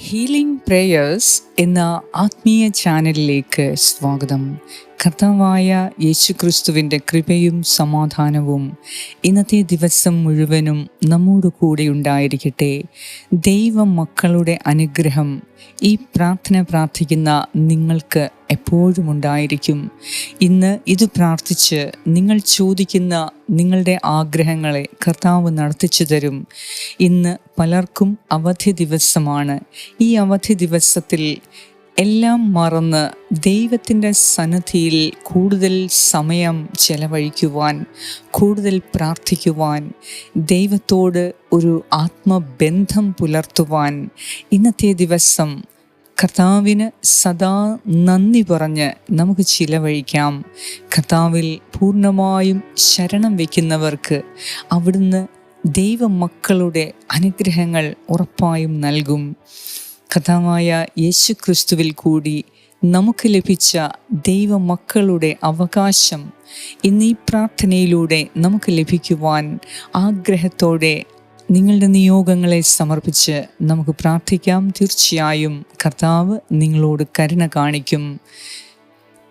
Healing prayers എന്ന ആത്മീയ ചാനലിലേക്ക് സ്വാഗതം. കർത്താവായ യേശുക്രിസ്തുവിന്റെ കൃപയും സമാധാനവും ഇന്നത്തെ ദിവസം മുഴുവനും നമ്മോട് കൂടെ ഉണ്ടായിരിക്കട്ടെ. ദൈവ മക്കളുടെ അനുഗ്രഹം ഈ പ്രാർത്ഥന പ്രാർത്ഥിക്കുന്ന നിങ്ങൾക്ക് എപ്പോഴും ഉണ്ടായിരിക്കും. ഇന്ന് ഇത് പ്രാർത്ഥിച്ച് നിങ്ങൾ ചോദിക്കുന്ന നിങ്ങളുടെ ആഗ്രഹങ്ങളെ കർത്താവ് നടത്തിച്ചു തരും. ഇന്ന് പലർക്കും അവധി ദിവസമാണ്. ഈ അവധി ദിവസത്തിൽ എല്ലാം മറന്ന് ദൈവത്തിന്റെ സന്നദ്ധിയിൽ കൂടുതൽ സമയം ചെലവഴിക്കുവാൻ കൂടുതൽ പ്രാർത്ഥിക്കുവാൻ ദൈവത്തോട് ഒരു ആത്മബന്ധം പുലർത്തുവാൻ ഇന്നത്തെ ദിവസം കർത്താവിന് സദാ നന്ദി പറഞ്ഞ് നമുക്ക് ചിലവഴിക്കാം. കർത്താവിൽ പൂർണമായും ശരണം വയ്ക്കുന്നവർക്ക് അവിടുന്ന് ദൈവമക്കളുടെ അനുഗ്രഹങ്ങൾ ഉറപ്പായും നൽകും. കഥാവായ യേശു ക്രിസ്തുവിൽ കൂടി നമുക്ക് ലഭിച്ച ദൈവമക്കളുടെ അവകാശം ഇന്ന് പ്രാർത്ഥനയിലൂടെ നമുക്ക് ലഭിക്കുവാൻ ആഗ്രഹത്തോടെ നിങ്ങളുടെ നിയോഗങ്ങളെ സമർപ്പിച്ച് നമുക്ക് പ്രാർത്ഥിക്കാം. തീർച്ചയായും കർത്താവ് നിങ്ങളോട് കരുണ കാണിക്കും.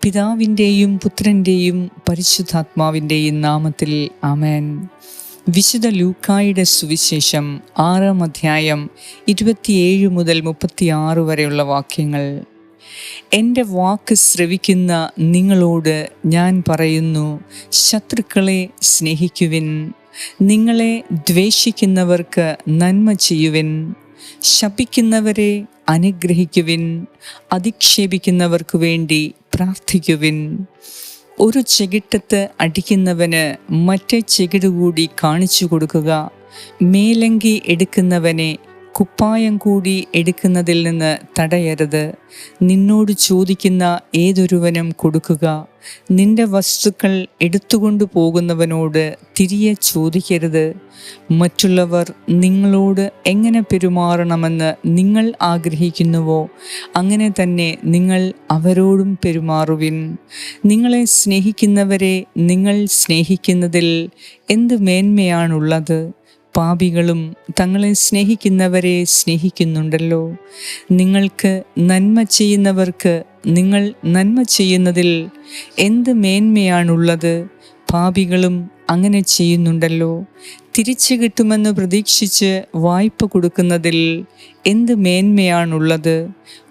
പിതാവിന്റെയും പുത്രന്റെയും പരിശുദ്ധാത്മാവിന്റെയും നാമത്തിൽ ആമേൻ. വിശുദ്ധ ലൂക്കായുടെ സുവിശേഷം ആറാം അധ്യായം ഇരുപത്തിയേഴ് മുതൽ മുപ്പത്തിയാറ് വരെയുള്ള വാക്യങ്ങൾ. എന്റെ വാക്ക് ശ്രവിക്കുന്ന നിങ്ങളോട് ഞാൻ പറയുന്നു ശത്രുക്കളെ സ്നേഹിക്കുവിൻ. നിങ്ങളെ ദ്വേഷിക്കുന്നവർക്ക് നന്മ ചെയ്യുവിൻ. ശപിക്കുന്നവരെ അനുഗ്രഹിക്കുവിൻ. അധിക്ഷേപിക്കുന്നവർക്ക് വേണ്ടി പ്രാർത്ഥിക്കുവിൻ. ഒരു ചെകിട്ടത്ത് അടിക്കുന്നവന് മറ്റേ ചെകിട് കൂടി കാണിച്ചു കൊടുക്കുക. മേലങ്കി എടുക്കുന്നവനെ കുപ്പായം കൂടി എടുക്കുന്നതിൽ നിന്ന് തടയരുത്. നിന്നോട് ചോദിക്കുന്ന ഏതൊരുവനും കൊടുക്കുക. നിന്റെ വസ്തുക്കൾ എടുത്തുകൊണ്ടു പോകുന്നവനോട് തിരികെ ചോദിക്കരുത്. മറ്റുള്ളവർ നിങ്ങളോട് എങ്ങനെ പെരുമാറണമെന്ന് നിങ്ങൾ ആഗ്രഹിക്കുന്നുവോ അങ്ങനെ തന്നെ നിങ്ങൾ അവരോടും പെരുമാറുവിൻ. നിങ്ങളെ സ്നേഹിക്കുന്നവരെ നിങ്ങൾ സ്നേഹിക്കുന്നതിൽ എന്ത് മേന്മയാണുള്ളത്? പാപികളും തങ്ങളെ സ്നേഹിക്കുന്നവരെ സ്നേഹിക്കുന്നുണ്ടല്ലോ. നിങ്ങൾക്ക് നന്മ ചെയ്യുന്നവർക്ക് നിങ്ങൾ നന്മ ചെയ്യുന്നതിൽ എന്ത് മേന്മയാണുള്ളത്? പാപികളും അങ്ങനെ ചെയ്യുന്നുണ്ടല്ലോ. തിരിച്ചു കിട്ടുമെന്ന് പ്രതീക്ഷിച്ച് വായ്പ കൊടുക്കുന്നതിൽ എന്ത് മേന്മയാണുള്ളത്?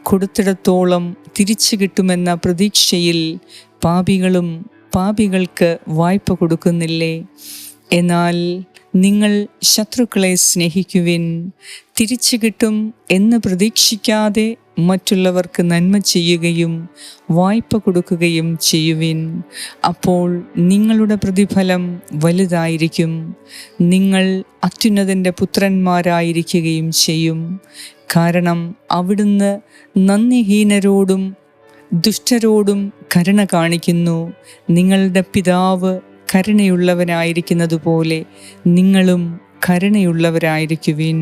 കൊടുത്തിടത്തോളം തിരിച്ചു കിട്ടുമെന്ന പ്രതീക്ഷയിൽ പാപികളും പാപികൾക്ക് വായ്പ കൊടുക്കുന്നില്ലേ? എന്നാൽ നിങ്ങൾ ശത്രുക്കളെ സ്നേഹിക്കുവിൻ. തിരിച്ചു കിട്ടും എന്ന് പ്രതീക്ഷിക്കാതെ മറ്റുള്ളവർക്ക് നന്മ ചെയ്യുകയും വായ്പ കൊടുക്കുകയും ചെയ്യുവിൻ. അപ്പോൾ നിങ്ങളുടെ പ്രതിഫലം വലുതായിരിക്കും. നിങ്ങൾ അത്യുന്നതന്റെ പുത്രന്മാരായിരിക്കുകയും ചെയ്യും. കാരണം അവിടുന്ന് നന്ദിഹീനരോടും ദുഷ്ടരോടും കരുണ കാണിക്കുന്നു. നിങ്ങളുടെ പിതാവ് കരുണയുള്ളവനായിരിക്കുന്നതുപോലെ നിങ്ങളും കരുണയുള്ളവരായിരിക്കുവിൻ.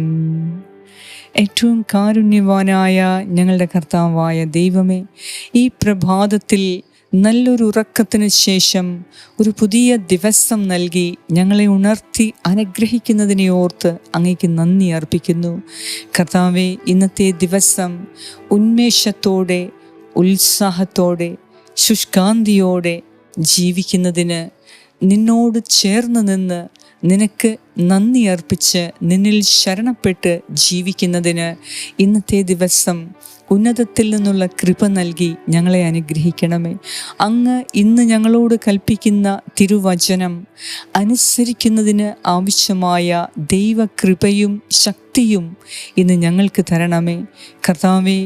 ഏറ്റവും കാരുണ്യവാനായ ഞങ്ങളുടെ കർത്താവായ ദൈവമേ ഈ പ്രഭാതത്തിൽ നല്ലൊരു ഉറക്കത്തിന് ശേഷം ഒരു പുതിയ ദിവസം നൽകി ഞങ്ങളെ ഉണർത്തി അനുഗ്രഹിക്കുന്നതിനെ ഓർത്ത് അങ്ങേക്ക് നന്ദി അർപ്പിക്കുന്നു. കർത്താവെ ഇന്നത്തെ ദിവസം ഉന്മേഷത്തോടെ ഉത്സാഹത്തോടെ ശുഷ്കാന്തിയോടെ ജീവിക്കുന്നതിന് നിന്നോട് ചേർന്ന് നിന്ന് നിനക്ക് നന്ദി അർപ്പിച്ച് നിന്നിൽ ശരണപ്പെട്ട് ജീവിക്കുന്നതിന് ഇന്നത്തെ ദിവസം ഉന്നതത്തിൽ നിന്നുള്ള കൃപ നൽകി ഞങ്ങളെ അനുഗ്രഹിക്കണമേ. അങ്ങ് ഇന്ന് ഞങ്ങളോട് കൽപ്പിക്കുന്ന തിരുവചനം അനുസരിക്കുന്നതിന് ആവശ്യമായ ദൈവകൃപയും ശക്തിയും ഇന്ന് ഞങ്ങൾക്ക് തരണമേ. കർത്താവേ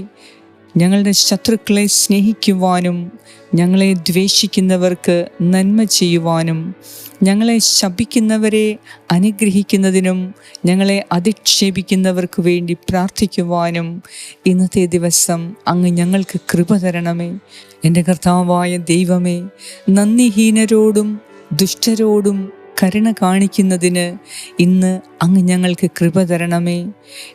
ഞങ്ങളുടെ ശത്രുക്കളെ സ്നേഹിക്കുവാനും ഞങ്ങളെ ദ്വേഷിക്കുന്നവർക്ക് നന്മ ചെയ്യുവാനും ഞങ്ങളെ ശപിക്കുന്നവരെ അനുഗ്രഹിക്കുന്നതിനും ഞങ്ങളെ അധിക്ഷേപിക്കുന്നവർക്ക് വേണ്ടി പ്രാർത്ഥിക്കുവാനും ഇന്നത്തെ ദിവസം അങ്ങ് ഞങ്ങൾക്ക് കൃപ തരണമേ. എന്റെ കർത്താവായ ദൈവമേ നന്ദിഹീനരോടും ദുഷ്ടരോടും കരുണ കാണിക്കുന്നതിന് ഇന്ന് അങ്ങ് ഞങ്ങൾക്ക് കൃപ തരണമേ.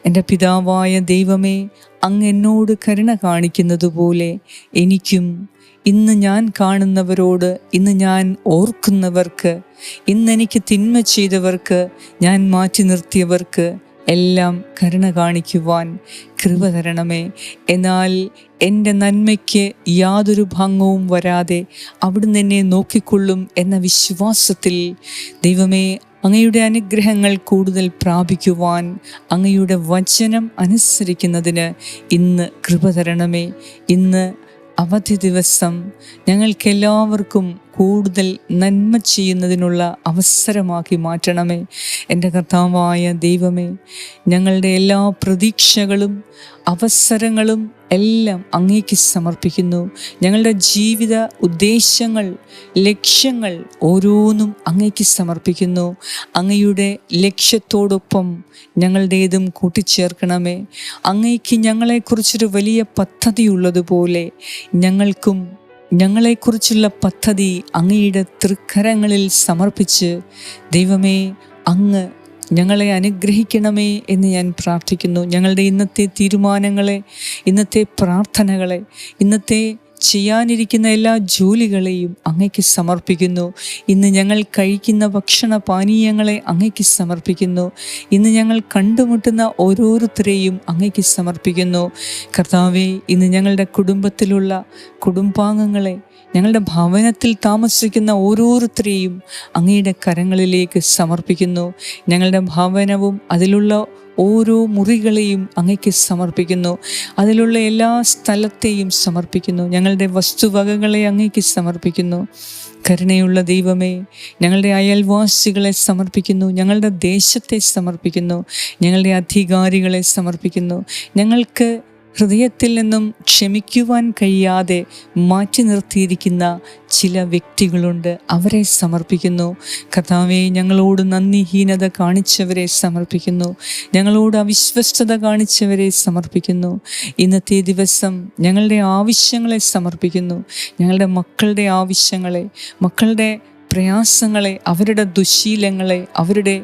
എന്റെ പിതാവായ ദൈവമേ അങ്ങ് എന്നോട് കരുണ കാണിക്കുന്നതുപോലെ എനിക്കും ഇന്ന് ഞാൻ കാണുന്നവരോട് ഇന്ന് ഞാൻ ഓർക്കുന്നവർക്ക് ഇന്ന് എനിക്ക് തിന്മ ചെയ്തവർക്ക് ഞാൻ മാറ്റി നിർത്തിയവർക്ക് എല്ലാം കരുണ കാണിക്കുവാൻ കൃപ തരണമേ. എന്നാൽ എന്റെ നന്മയ്ക്ക് യാതൊരു ഭംഗവും വരാതെ അവിടുന്ന് എന്നെ നോക്കിക്കൊള്ളും എന്ന വിശ്വാസത്തിൽ ദൈവമേ അങ്ങയുടെ അനുഗ്രഹങ്ങൾ കൂടുതൽ പ്രാപിക്കുവാൻ അങ്ങയുടെ വചനം അനുസരിക്കുന്നതിന് ഇന്ന് കൃപ തരണമേ. ഇന്ന് അവധി ദിവസം ഞങ്ങൾക്കെല്ലാവർക്കും കൂടുതൽ നന്മ ചെയ്യുന്നതിനുള്ള അവസരമാക്കി മാറ്റണമേ. എന്റെ കർത്താവായ ദൈവമേ ഞങ്ങളുടെ എല്ലാ പ്രതീക്ഷകളും അവസരങ്ങളും എല്ലാം അങ്ങേക്ക് സമർപ്പിക്കുന്നു. ഞങ്ങളുടെ ജീവിത ഉദ്ദേശങ്ങൾ ലക്ഷ്യങ്ങൾ ഓരോന്നും അങ്ങേക്ക് സമർപ്പിക്കുന്നു. അങ്ങയുടെ ലക്ഷ്യത്തോടൊപ്പം ഞങ്ങളുടേതും കൂട്ടിച്ചേർക്കണമേ. അങ്ങേക്ക് ഞങ്ങളെക്കുറിച്ചൊരു വലിയ പദ്ധതി ഉള്ളതുപോലെ ഞങ്ങൾക്കും ഞങ്ങളെക്കുറിച്ചുള്ള പദ്ധതി അങ്ങയുടെ തൃക്കരങ്ങളിൽ സമർപ്പിച്ച് ദൈവമേ അങ്ങ് ഞങ്ങളെ അനുഗ്രഹിക്കണമേ എന്ന് ഞാൻ പ്രാർത്ഥിക്കുന്നു. ഞങ്ങളുടെ ഇന്നത്തെ തീരുമാനങ്ങളെ ഇന്നത്തെ പ്രാർത്ഥനകളെ ഇന്നത്തെ ചെയ്യാനിരിക്കുന്ന എല്ലാ ജോലികളെയും അങ്ങയ്ക്ക് സമർപ്പിക്കുന്നു. ഇന്ന് ഞങ്ങൾ കഴിക്കുന്ന ഭക്ഷണ പാനീയങ്ങളെ അങ്ങയ്ക്ക് സമർപ്പിക്കുന്നു. ഇന്ന് ഞങ്ങൾ കണ്ടുമുട്ടുന്ന ഓരോരുത്തരെയും അങ്ങയ്ക്ക് സമർപ്പിക്കുന്നു. കർത്താവെ ഇന്ന് ഞങ്ങളുടെ കുടുംബത്തിലുള്ള കുടുംബാംഗങ്ങളെ ഞങ്ങളുടെ ഭവനത്തിൽ താമസിക്കുന്ന ഓരോരുത്തരെയും അങ്ങയുടെ കരങ്ങളിലേക്ക് സമർപ്പിക്കുന്നു. ഞങ്ങളുടെ ഭവനവും അതിലുള്ള ഓരോ മുറികളെയും അങ്ങയ്ക്ക് സമർപ്പിക്കുന്നു. അതിലുള്ള എല്ലാ സ്ഥലത്തെയും സമർപ്പിക്കുന്നു. ഞങ്ങളുടെ വസ്തുവകകളെ അങ്ങയ്ക്ക് സമർപ്പിക്കുന്നു. കരുണയുള്ള ദൈവമേ ഞങ്ങളുടെ അയൽവാസികളെ സമർപ്പിക്കുന്നു. ഞങ്ങളുടെ ദേശത്തെ സമർപ്പിക്കുന്നു. ഞങ്ങളുടെ അധികാരികളെ സമർപ്പിക്കുന്നു. ഞങ്ങൾക്ക് ഹൃദയത്തിൽ നിന്നും ക്ഷമിക്കുവാൻ കഴിയാതെ മാറ്റി നിർത്തിയിരിക്കുന്ന ചില വ്യക്തികളുണ്ട്. അവരെ സമർപ്പിക്കുന്നു. കർത്താവെ ഞങ്ങളോട് നന്ദിഹീനത കാണിച്ചവരെ സമർപ്പിക്കുന്നു. ഞങ്ങളോട് അവിശ്വസ്തത കാണിച്ചവരെ സമർപ്പിക്കുന്നു. ഇന്നത്തെ ദിവസം ഞങ്ങളുടെ ആവശ്യങ്ങളെ സമർപ്പിക്കുന്നു. ഞങ്ങളുടെ മക്കളുടെ ആവശ്യങ്ങളെ മക്കളുടെ പ്രയാസങ്ങളെ അവരുടെ ദുശീലങ്ങളെ അവരുടെ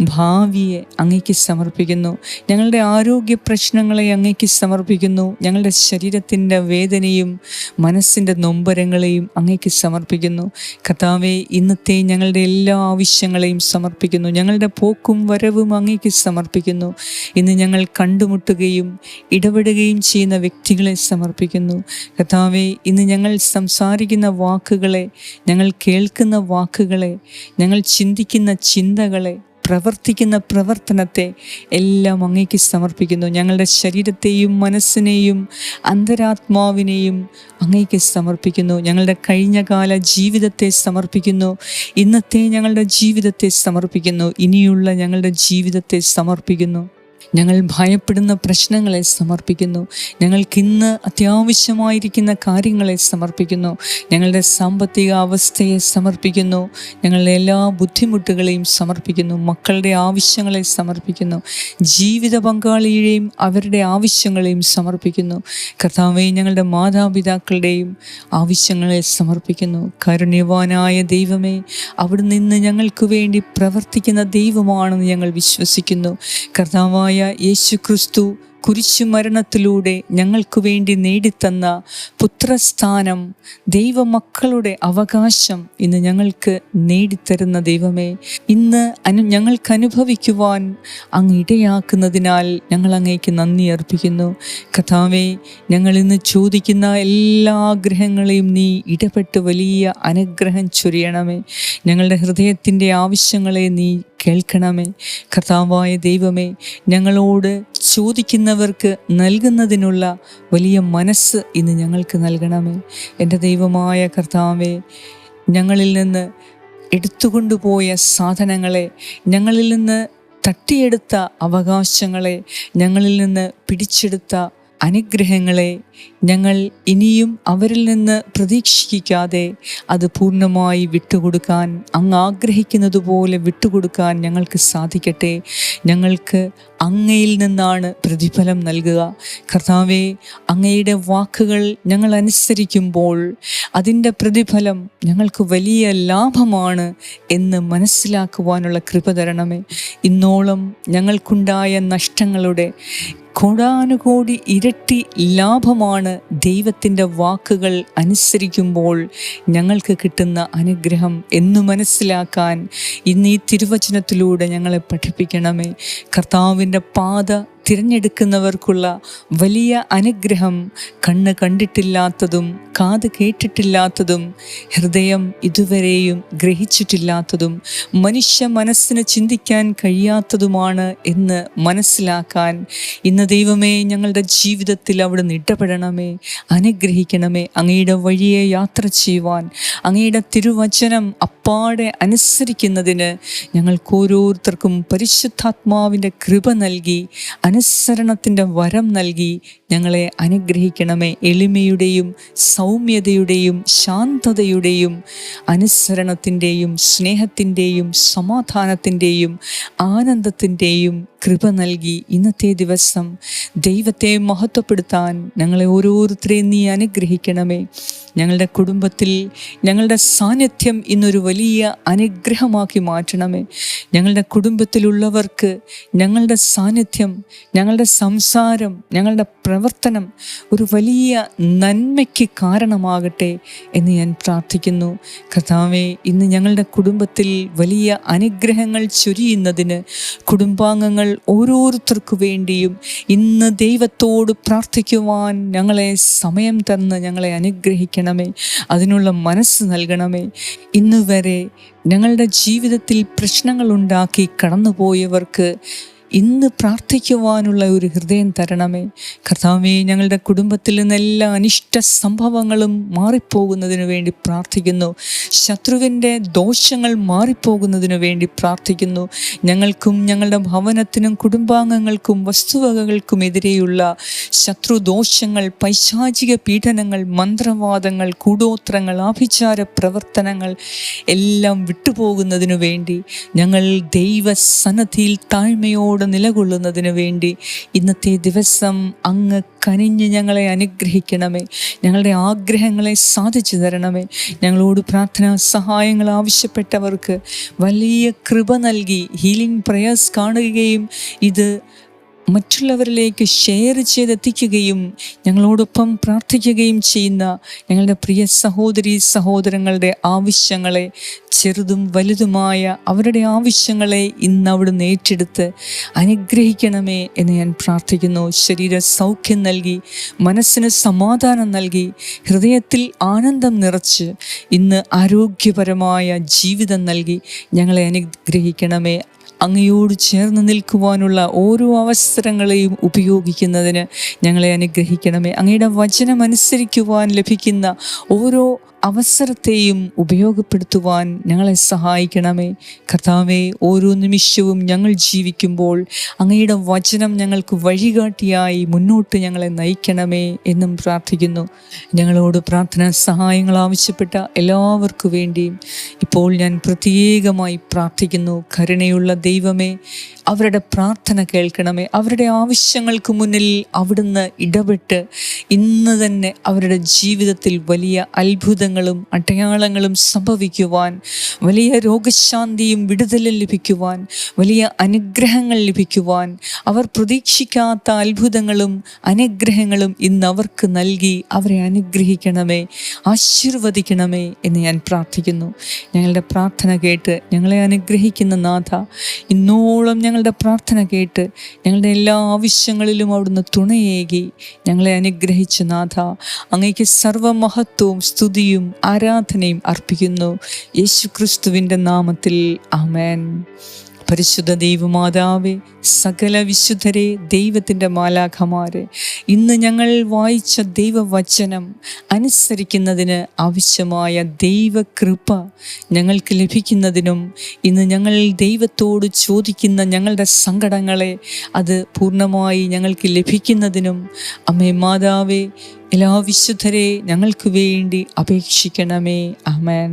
ഭാവിയെ അങ്ങേക്ക് സമർപ്പിക്കുന്നു. ഞങ്ങളുടെ ആരോഗ്യ പ്രശ്നങ്ങളെ അങ്ങേക്ക് സമർപ്പിക്കുന്നു. ഞങ്ങളുടെ ശരീരത്തിന്റെ വേദനയും മനസ്സിന്റെ നൊമ്പരങ്ങളെയും അങ്ങേക്ക് സമർപ്പിക്കുന്നു. കർത്താവെ ഇന്നത്തെ ഞങ്ങളുടെ എല്ലാ ആവശ്യങ്ങളെയും സമർപ്പിക്കുന്നു. ഞങ്ങളുടെ പോക്കും വരവും അങ്ങേക്ക് സമർപ്പിക്കുന്നു. ഇന്ന് ഞങ്ങൾ കണ്ടുമുട്ടുകയും ഇടപെടുകയും ചെയ്യുന്ന വ്യക്തികളെ സമർപ്പിക്കുന്നു. കർത്താവെ ഇന്ന് ഞങ്ങൾ സംസാരിക്കുന്ന വാക്കുകളെ ഞങ്ങൾ കേൾക്കുന്ന വാക്കുകളെ ഞങ്ങൾ ചിന്തിക്കുന്ന ചിന്തകളെ പ്രവർത്തിക്കുന്ന പ്രവർത്തനത്തെ എല്ലാം അങ്ങേക്ക് സമർപ്പിക്കുന്നു. ഞങ്ങളുടെ ശരീരത്തെയും മനസ്സിനെയും അന്തരാത്മാവിനെയും അങ്ങേക്ക് സമർപ്പിക്കുന്നു. ഞങ്ങളുടെ കഴിഞ്ഞകാല ജീവിതത്തെ സമർപ്പിക്കുന്നു. ഇന്നത്തെ ഞങ്ങളുടെ ജീവിതത്തെ സമർപ്പിക്കുന്നു. ഇനിയുള്ള ഞങ്ങളുടെ ജീവിതത്തെ സമർപ്പിക്കുന്നു. ഞങ്ങൾ ഭയപ്പെടുന്ന പ്രശ്നങ്ങളെ സമർപ്പിക്കുന്നു. ഞങ്ങൾക്കിന്ന് അത്യാവശ്യമായിരിക്കുന്ന കാര്യങ്ങളെ സമർപ്പിക്കുന്നു. ഞങ്ങളുടെ സാമ്പത്തിക അവസ്ഥയെ സമർപ്പിക്കുന്നു. ഞങ്ങളുടെ എല്ലാ ബുദ്ധിമുട്ടുകളെയും സമർപ്പിക്കുന്നു. മക്കളുടെ ആവശ്യങ്ങളെ സമർപ്പിക്കുന്നു. ജീവിത പങ്കാളിയെയും അവരുടെ ആവശ്യങ്ങളെയും സമർപ്പിക്കുന്നു. കർത്താവെ ഞങ്ങളുടെ മാതാപിതാക്കളുടെയും ആവശ്യങ്ങളെ സമർപ്പിക്കുന്നു. കരുണ്യവാനായ ദൈവമേ അവിടെ നിന്ന് ഞങ്ങൾക്ക് വേണ്ടി പ്രവർത്തിക്കുന്ന ദൈവമാണെന്ന് ഞങ്ങൾ വിശ്വസിക്കുന്നു. കർത്താവായ യേശു ക്രിസ്തു കുരിശുമരണത്തിലൂടെ ഞങ്ങൾക്ക് വേണ്ടി നേടിത്തന്ന പുത്രസ്ഥാനം ദൈവമക്കളുടെ അവകാശം ഇന്ന് ഞങ്ങൾക്ക് നേടിത്തരുന്ന ദൈവമേ. ഇന്ന് അനു ഞങ്ങൾക്ക് അനുഭവിക്കുവാൻ അങ്ങ് ഇടയാക്കുന്നതിനാൽ ഞങ്ങൾ അങ്ങേക്ക് നന്ദി അർപ്പിക്കുന്നു. കഥാവേ ഞങ്ങൾ ഇന്ന് ചോദിക്കുന്ന എല്ലാ ആഗ്രഹങ്ങളെയും നീ ഇടപെട്ട് വലിയ അനുഗ്രഹം ചൊരിയണമേ. ഞങ്ങളുടെ ഹൃദയത്തിന്റെ ആവശ്യങ്ങളെ നീ കേൾക്കണമേ. കർത്താവായ ദൈവമേ ഞങ്ങളോട് ചോദിക്കുന്നവർക്ക് നൽകുന്നതിനുള്ള വലിയ മനസ്സ് ഇന്ന് ഞങ്ങൾക്ക് നൽകണമേ. എന്റെ ദൈവമായ കർത്താവേ ഞങ്ങളിൽ നിന്ന് എടുത്തുകൊണ്ടുപോയ സാധനങ്ങളെ ഞങ്ങളിൽ നിന്ന് തട്ടിയെടുത്ത അവകാശങ്ങളെ ഞങ്ങളിൽ നിന്ന് പിടിച്ചെടുത്ത അനുഗ്രഹങ്ങളെ ഞങ്ങൾ ഇനിയും അവരിൽ നിന്ന് പ്രതീക്ഷിക്കാതെ അത് പൂർണമായി വിട്ടുകൊടുക്കാൻ അങ്ങ് ആഗ്രഹിക്കുന്നത് പോലെ വിട്ടുകൊടുക്കാൻ ഞങ്ങൾക്ക് സാധിക്കട്ടെ. ഞങ്ങൾക്ക് അങ്ങയിൽ നിന്നാണ് പ്രതിഫലം നൽകുക. കർത്താവെ അങ്ങയുടെ വാക്കുകൾ ഞങ്ങൾ അനുസരിക്കുമ്പോൾ അതിന്റെ പ്രതിഫലം ഞങ്ങൾക്ക് വലിയ ലാഭമാണ് എന്ന് മനസ്സിലാക്കുവാനുള്ള കൃപ തരണമേ. ഇന്നോളം ഞങ്ങൾക്കുണ്ടായ നഷ്ടങ്ങളുടെ കോടാനുകോടി ഇരട്ടി ലാഭമാണ് ദൈവത്തിന്റെ വാക്കുകൾ അനുസരിക്കുമ്പോൾ ഞങ്ങൾക്ക് കിട്ടുന്ന അനുഗ്രഹം എന്ന് മനസ്സിലാക്കാൻ ഇന്ന് ഈ തിരുവചനത്തിലൂടെ ഞങ്ങളെ പഠിപ്പിക്കണമേ. കർത്താവിന്റെ പാത തിരഞ്ഞെടുക്കുന്നവർക്കുള്ള വലിയ അനുഗ്രഹം കണ്ണ് കണ്ടിട്ടില്ലാത്തതും കാത് കേട്ടിട്ടില്ലാത്തതും ഹൃദയം ഇതുവരെയും ഗ്രഹിച്ചിട്ടില്ലാത്തതും മനുഷ്യ മനസ്സിന് ചിന്തിക്കാൻ കഴിയാത്തതുമാണ് എന്ന് മനസ്സിലാക്കാൻ ഇന്ന് ദൈവമേ ഞങ്ങളുടെ ജീവിതത്തിൽ അവിടെ ഇടപെടണമേ അനുഗ്രഹിക്കണമേ അങ്ങയുടെ വഴിയെ യാത്ര ചെയ്യുവാൻ അങ്ങയുടെ തിരുവചനം അപ്പാടെ അനുസരിക്കുന്നതിന് ഞങ്ങൾക്ക് ഓരോരുത്തർക്കും പരിശുദ്ധാത്മാവിന്റെ കൃപ നൽകി അനുസരണത്തിന്റെ വരം നൽകി ഞങ്ങളെ അനുഗ്രഹിക്കണമേ. എളിമയുടെയും സൗമ്യതയുടെയും ശാന്തതയുടെയും അനുസരണത്തിന്റെയും സ്നേഹത്തിന്റെയും സമാധാനത്തിന്റെയും ആനന്ദത്തിന്റെയും കൃപ നൽകി ഇന്നത്തെ ദിവസം ദൈവത്തെ മഹത്വപ്പെടുത്താൻ ഞങ്ങളെ ഓരോരുത്തരെയും നീ അനുഗ്രഹിക്കണമേ. ഞങ്ങളുടെ കുടുംബത്തിൽ ഞങ്ങളുടെ സാന്നിധ്യം ഇന്നൊരു വലിയ അനുഗ്രഹമാക്കി മാറ്റണമേ. ഞങ്ങളുടെ കുടുംബത്തിലുള്ളവർക്ക് ഞങ്ങളുടെ സാന്നിധ്യം ഞങ്ങളുടെ സംസാരം ഞങ്ങളുടെ പ്രവർത്തനം ഒരു വലിയ നന്മയ്ക്ക് കാരണമാകട്ടെ എന്ന് ഞാൻ പ്രാർത്ഥിക്കുന്നു. കർത്താവെ ഇന്ന് ഞങ്ങളുടെ കുടുംബത്തിൽ വലിയ അനുഗ്രഹങ്ങൾ ചൊരിയുന്നതിന് കുടുംബാംഗങ്ങൾ ഓരോരുത്തർക്കു വേണ്ടിയും ഇന്ന് ദൈവത്തോട് പ്രാർത്ഥിക്കുവാൻ ഞങ്ങളെ സമയം തന്ന് ഞങ്ങളെ അനുഗ്രഹിക്കണമേ. അതിനുള്ള മനസ്സ് നൽകണമേ. ഇന്ന് വരെ ഞങ്ങളുടെ ജീവിതത്തിൽ പ്രശ്നങ്ങൾ ഉണ്ടാക്കി കടന്നുപോയവർക്ക് ഇന്ന് പ്രാർത്ഥിക്കുവാനുള്ള ഒരു ഹൃദയം തരണമേ. കർത്താവേ ഞങ്ങളുടെ കുടുംബത്തിൽ നിന്ന് എല്ലാ അനിഷ്ട സംഭവങ്ങളും മാറിപ്പോകുന്നതിന് വേണ്ടി പ്രാർത്ഥിക്കുന്നു. ശത്രുവിന്റെ ദോഷങ്ങൾ മാറിപ്പോകുന്നതിന് വേണ്ടി പ്രാർത്ഥിക്കുന്നു. ഞങ്ങൾക്കും ഞങ്ങളുടെ ഭവനത്തിനും കുടുംബാംഗങ്ങൾക്കും വസ്തുവകകൾക്കും എതിരെയുള്ള ശത്രുദോഷങ്ങൾ പൈശാചിക പീഡനങ്ങൾ മന്ത്രവാദങ്ങൾ കൂടോത്രങ്ങൾ ആഭിചാര പ്രവർത്തനങ്ങൾ എല്ലാം വിട്ടുപോകുന്നതിനു വേണ്ടി ഞങ്ങൾ ദൈവസന്നദ്ധിയിൽ താഴ്മയോടെ നിലകൊള്ളുന്നതിന് വേണ്ടി ഇന്നത്തെ ദിവസം അങ്ങ് കനിഞ്ഞ് ഞങ്ങളെ അനുഗ്രഹിക്കണമേ. ഞങ്ങളുടെ ആഗ്രഹങ്ങളെ സാധിച്ചു തരണമേ. ഞങ്ങളോട് പ്രാർത്ഥനാ സഹായങ്ങൾ ആവശ്യപ്പെട്ടവർക്ക് വലിയ കൃപ നൽകി ഹീലിംഗ് പ്രേയേഴ്സ് കാണുകയും ഇത് മറ്റുള്ളവരിലേക്ക് ഷെയർ ചെയ്തെത്തിക്കുകയും ഞങ്ങളോടൊപ്പം പ്രാർത്ഥിക്കുകയും ചെയ്യുന്ന ഞങ്ങളുടെ പ്രിയ സഹോദരി സഹോദരങ്ങളുടെ ആവശ്യങ്ങളെ ചെറുതും വലുതുമായ അവരുടെ ആവശ്യങ്ങളെ ഇന്ന് അവിടുന്ന് ഏറ്റെടുത്ത് അനുഗ്രഹിക്കണമേ എന്ന് ഞാൻ പ്രാർത്ഥിക്കുന്നു. ശരീര സൗഖ്യം നൽകി മനസ്സിന് സമാധാനം നൽകി ഹൃദയത്തിൽ ആനന്ദം നിറച്ച് ഇന്ന് ആരോഗ്യപരമായ ജീവിതം നൽകി ഞങ്ങളെ അനുഗ്രഹിക്കണമേ. അങ്ങയോട് ചേർന്ന് നിൽക്കുവാനുള്ള ഓരോ അവസരങ്ങളെയും ഉപയോഗിക്കുന്നതിന് ഞങ്ങളെ അനുഗ്രഹിക്കണമേ. അങ്ങയുടെ വചനം അനുസരിക്കുവാൻ ലഭിക്കുന്ന ഓരോ അവസരത്തെയും ഉപയോഗപ്പെടുത്തുവാൻ ഞങ്ങളെ സഹായിക്കണമേ. കർത്താവെ ഓരോ നിമിഷവും ഞങ്ങൾ ജീവിക്കുമ്പോൾ അങ്ങയുടെ വചനം ഞങ്ങൾക്ക് വഴികാട്ടിയായി മുന്നോട്ട് ഞങ്ങളെ നയിക്കണമേ എന്നും പ്രാർത്ഥിക്കുന്നു. ഞങ്ങളോട് പ്രാർത്ഥനാ സഹായങ്ങൾ ആവശ്യപ്പെട്ട എല്ലാവർക്കു വേണ്ടിയും ഇപ്പോൾ ഞാൻ പ്രത്യേകമായി പ്രാർത്ഥിക്കുന്നു. കരുണയുള്ള ദൈവമേ അവരുടെ പ്രാർത്ഥന കേൾക്കണമേ. അവരുടെ ആവശ്യങ്ങൾക്ക് മുന്നിൽ അവിടുന്ന് ഇടപെട്ട് ഇന്ന് തന്നെ അവരുടെ ജീവിതത്തിൽ വലിയ അത്ഭുതങ്ങളും അടയാളങ്ങളും സംഭവിക്കുവാൻ വലിയ രോഗശാന്തിയും വിടുതലും ലഭിക്കുവാൻ വലിയ അനുഗ്രഹങ്ങൾ ലഭിക്കുവാൻ അവർ പ്രതീക്ഷിക്കാത്ത അത്ഭുതങ്ങളും അനുഗ്രഹങ്ങളും ഇന്ന് അവർക്ക് നൽകി അവരെ അനുഗ്രഹിക്കണമേ ആശീർവദിക്കണമേ എന്ന് ഞാൻ പ്രാർത്ഥിക്കുന്നു. ഞങ്ങളുടെ പ്രാർത്ഥന കേട്ട് ഞങ്ങളെ അനുഗ്രഹിക്കുന്ന നാഥ ഇന്നോളം ഞങ്ങളുടെ പ്രാർത്ഥന കേട്ട് ഞങ്ങളുടെ എല്ലാ ആവശ്യങ്ങളിലും അവിടുന്ന് തുണയേകി ഞങ്ങളെ അനുഗ്രഹിച്ച നാഥ. അങ്ങേക്ക് സർവമഹത്വവും സ്തുതിയും ആരാധനയും അർപ്പിക്കുന്നു. യേശു ക്രിസ്തുവിന്റെ നാമത്തിൽ ആമേൻ. പരിശുദ്ധ ദൈവമാതാവെ സകല വിശുദ്ധരെ ദൈവത്തിന്റെ മാലാഖമാരെ ഇന്ന് ഞങ്ങൾ വായിച്ച ദൈവവചനം അനുസരിക്കുന്നതിന് ആവശ്യമായ ദൈവകൃപ ഞങ്ങൾക്ക് ലഭിക്കുന്നതിനും ഇന്ന് ഞങ്ങൾ ദൈവത്തോട് ചോദിക്കുന്ന ഞങ്ങളുടെ സങ്കടങ്ങളെ അത് പൂർണമായി ഞങ്ങൾക്ക് ലഭിക്കുന്നതിനും അമ്മേ മാതാവേ എല്ലാ വിശുദ്ധരെ ഞങ്ങൾക്ക് വേണ്ടി അപേക്ഷിക്കണമേ. അമേൻ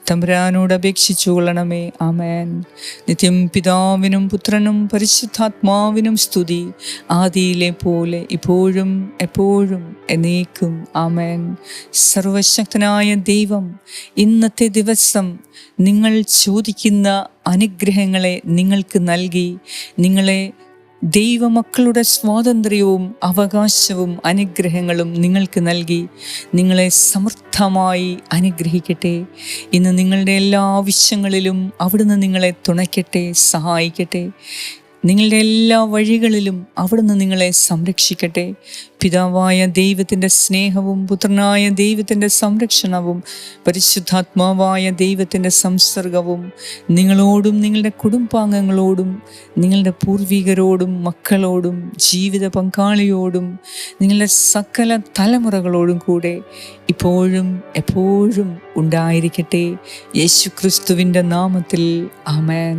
തമ്പുരാനോട് അപേക്ഷിച്ചു കൊള്ളണമേ ആമേൻ. നിത്യം പിതാവിനും പുത്രനും പരിശുദ്ധാത്മാവിനും സ്തുതി. ആദിയിലെ പോലെ ഇപ്പോഴും എപ്പോഴും എന്നേക്കും. ആമേൻ. സർവശക്തനായ ദൈവം ഇന്നത്തെ ദിവസം നിങ്ങൾ ചോദിക്കുന്ന അനുഗ്രഹങ്ങളെ നിങ്ങൾക്ക് നൽകി നിങ്ങളെ ദൈവമക്കളുടെ സ്വാതന്ത്ര്യവും അവകാശവും അനുഗ്രഹങ്ങളും നിങ്ങൾക്ക് നൽകി നിങ്ങളെ സമർത്ഥമായി അനുഗ്രഹിക്കട്ടെ. ഇന്ന് നിങ്ങളുടെ എല്ലാ ആവശ്യങ്ങളിലും അവിടുന്ന് നിങ്ങളെ തുണയ്ക്കട്ടെ സഹായിക്കട്ടെ. നിങ്ങളുടെ എല്ലാ വഴികളിലും അവിടുന്ന് നിങ്ങളെ സംരക്ഷിക്കട്ടെ. പിതാവായ ദൈവത്തിന്റെ സ്നേഹവും പുത്രനായ ദൈവത്തിന്റെ സംരക്ഷണവും പരിശുദ്ധാത്മാവായ ദൈവത്തിന്റെ സംസർഗവും നിങ്ങളോടും നിങ്ങളുടെ കുടുംബാംഗങ്ങളോടും നിങ്ങളുടെ പൂർവികരോടും മക്കളോടും ജീവിത പങ്കാളിയോടും നിങ്ങളുടെ സകല തലമുറകളോടും കൂടെ ഇപ്പോഴും എപ്പോഴും ഉണ്ടായിരിക്കട്ടെ. യേശുക്രിസ്തുവിന്റെ നാമത്തിൽ ആമേൻ.